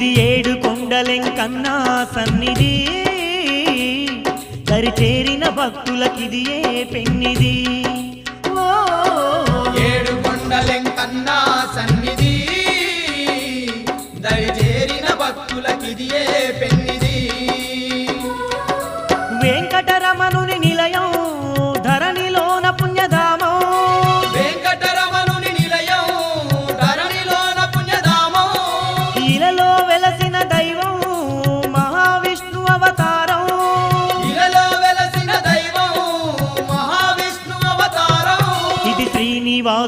ఇది ఏడు కొండలెంకన్నా సన్నిధి. దరిచేరిన భక్తులకి ఇది ఏ పెన్నిది? ఏడు కొండలెంకన్నా సన్నిధి. దరిచేరిన భక్తులకిది ఏ పెన్నిది? వెంకటరమ ஸ்ரீநிவாச